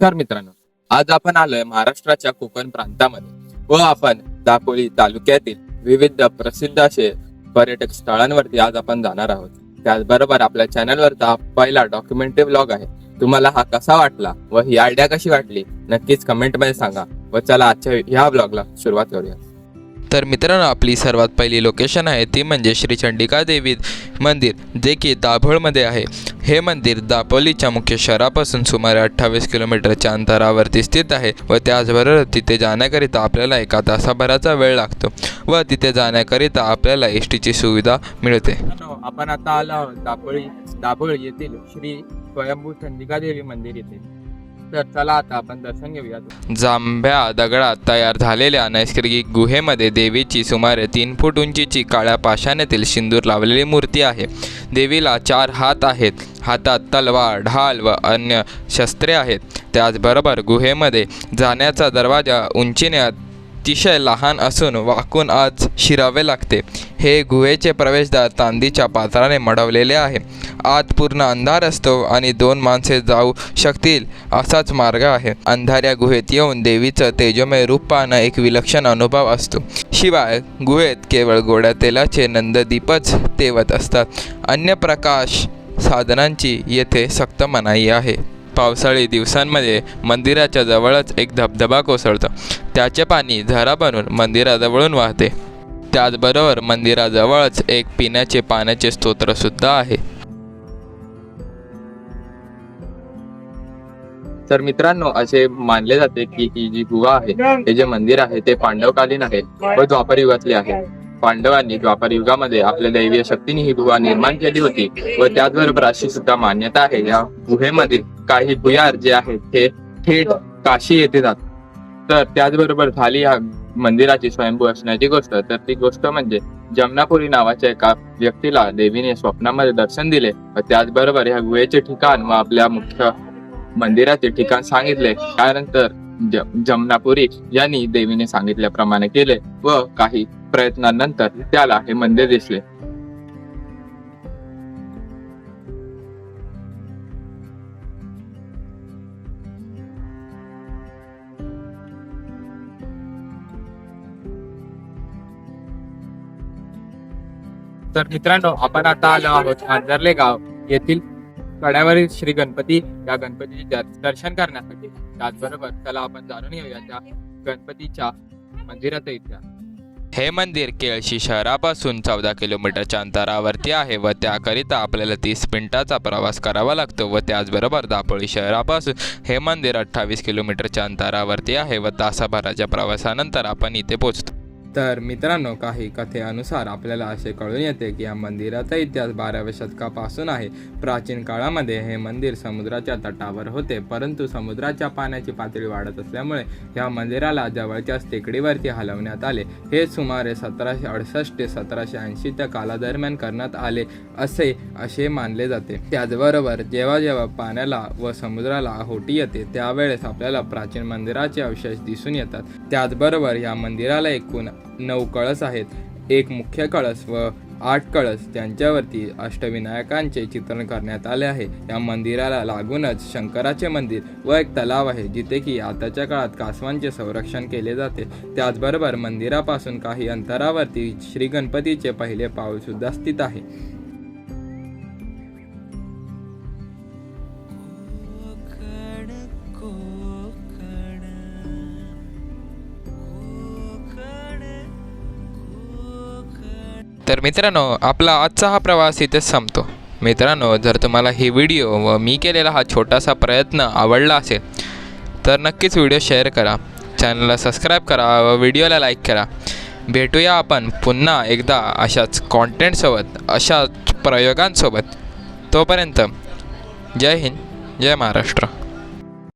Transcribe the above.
नमस्कार मित्रांनो. आज आपण आलोय महाराष्ट्राच्या कोकण प्रांतामध्ये व आपण दापोली तालुक्यातील विविध प्रसिद्ध असे पर्यटक स्थळांवरती आज आपण जाणार आहोत. त्याचबरोबर आपल्या चॅनलवरचा पहिला डॉक्युमेंटरी ब्लॉग आहे. तुम्हाला हा कसा वाटला व ही आयडिया कशी वाटली नक्कीच कमेंटमध्ये सांगा. व चला आजच्या ह्या ब्लॉगला सुरुवात करूया. तर मित्रांनो आपली सर्वात पहिली लोकेशन आहे ती म्हणजे श्री चंडिका देवी मंदिर जे की दाभोळमध्ये आहे. हे मंदिर दापोलीच्या मुख्य शहरापासून सुमारे अठ्ठावीस किलोमीटरच्या अंतरावरती स्थित आहे व त्याचबरोबर तिथे जाण्याकरिता आपल्याला एका तासाभराचा वेळ लागतो व तिथे जाण्याकरिता आपल्याला एस टीची सुविधा मिळते. आपण आता आलो आहोत दापोळी दाभोळ येथील श्री स्वयंभू चंडिका देवी मंदिर येथे. तर चला आता आपण दर्शन घेऊया. जांभ्या दगडात तयार झालेल्या नैसर्गिक गुहेमध्ये देवीची सुमारे तीन फूट उंचीची काळ्या पाषाणातील सिंदूर लावलेली मूर्ती आहे. देवीला चार हात आहेत. हातात तलवार ढाल व अन्य शस्त्रे आहेत. त्याचबरोबर गुहेमध्ये जाण्याचा दरवाजा उंचीने अतिशय लहान असून वाकून आज शिरावे लागते. हे गुहेचे प्रवेशद्वार चांदीच्या पात्राने मडवलेले आहे. आत पूर्ण अंधार असतो आणि दोन माणसे जाऊ शकतील असाच मार्ग आहे. अंधाऱ्या गुहेत येऊन देवीचं तेजोमय रूप पाहणं एक विलक्षण अनुभव असतो. शिवाय गुहेत केवळ गोड्या तेलाचे नंददीपच तेवत असतात. अन्य प्रकाश साधनांची येथे सक्त मनाई आहे. पावसाळी दिवसांमध्ये मंदिराच्या जवळच एक धबधबा कोसळतो. त्याचे पाणी झरा बनून मंदिराजवळून वाहते. त्याचबरोबर मंदिराजवळच एक पिण्याचे पाण्याचे स्तोत्रसुद्धा आहे. तर मित्रांनो असे मानले जाते की ही जी गुहा आहे हे जे मंदिर आहे ते पांडवकालीन आहे व द्वापर युगातले आहे. पांडवांनी द्वापर युगामध्ये आपल्या दैवीय शक्तीने ही गुहा निर्माण केली होती व त्याचबरोबर अशी सुद्धा मान्यता आहे. या गुहेमधील काही भुयार जे आहेत ते थेट काशी येथे जातात. तर त्याचबरोबर झाली या मंदिराची स्वयंभू असण्याची गोष्ट. तर ती गोष्ट म्हणजे जमनापुरी नावाच्या एका व्यक्तीला देवीने स्वप्नामध्ये दर्शन दिले व त्याचबरोबर ह्या गुहेचे ठिकाण व आपल्या मुख्य मंदिराचे ठिकाण सांगितले. कारण तर जमनापुरी यांनी देवीने सांगितल्याप्रमाणे केले व काही प्रयत्नानंतर त्याला हे मंदिर दिसले. तर मित्रांनो आपण आता आलो आहोत आंजर्ले गाव येथील कड्यावरील श्री गणपती. या गणपतीचे दर्शन करण्यासाठी त्याचबरोबर चला आपण जाणून घेऊया त्या गणपतीच्या मंदिरात इथल्या हे मंदिर केळशी शहरापासून चौदा किलोमीटरच्या अंतरावरती आहे व त्याकरिता आपल्याला तीस मिनिटाचा प्रवास करावा लागतो व त्याचबरोबर दापोळी शहरापासून हे मंदिर अठ्ठावीस किलोमीटरच्या अंतरावरती आहे व तासाभराच्या प्रवासानंतर आपण इथे पोचतो तर मित्रांनो काही कथेनुसार आपल्याला असे कळून येते की या मंदिराचा इतिहास बाराव्या शतकापासून आहे. प्राचीन काळामध्ये हे मंदिर समुद्राच्या तटावर होते परंतु समुद्राच्या पाण्याची पातळी वाढत असल्यामुळे या मंदिराला जवळच्याच टेकडीवरती हलवण्यात आले. हे सुमारे सतराशे अडुसष्ट ते सतराशे ऐंशीच्या कालादरम्यान करण्यात आले असे असे मानले जाते. त्याचबरोबर जेव्हा जेव्हा पाण्याला व समुद्राला होटी येते त्यावेळेस आपल्याला प्राचीन मंदिराचे अवशेष दिसून येतात. त्याचबरोबर या मंदिराला एकूण नऊ कळस आहेत. एक मुख्य कळस व आठ कळस त्यांच्यावरती अष्टविनायकांचे चित्रण करण्यात आले आहे. या मंदिराला लागूनच शंकराचे मंदिर व एक तलाव आहे जिथे की आताच्या काळात कासवांचे संरक्षण केले जाते. त्याचबरोबर मंदिरापासून काही अंतरावरती श्री गणपतीचे पहिले पाऊल सुद्धा स्थित आहे. तर मित्रांनो आपला आजचा हा प्रवास इथेच संपतो. मित्रांनो जर तुम्हाला ही व्हिडिओ व मी केलेला हा छोटासा प्रयत्न आवडला असेल तर नक्कीच व्हिडिओ शेअर करा. चॅनलला सबस्क्राईब करा व व्हिडिओला लाईक करा. भेटूया आपण पुन्हा एकदा अशाच कॉन्टेंटसोबत अशाच प्रयोगांसोबत. तोपर्यंत जय हिंद जय महाराष्ट्र.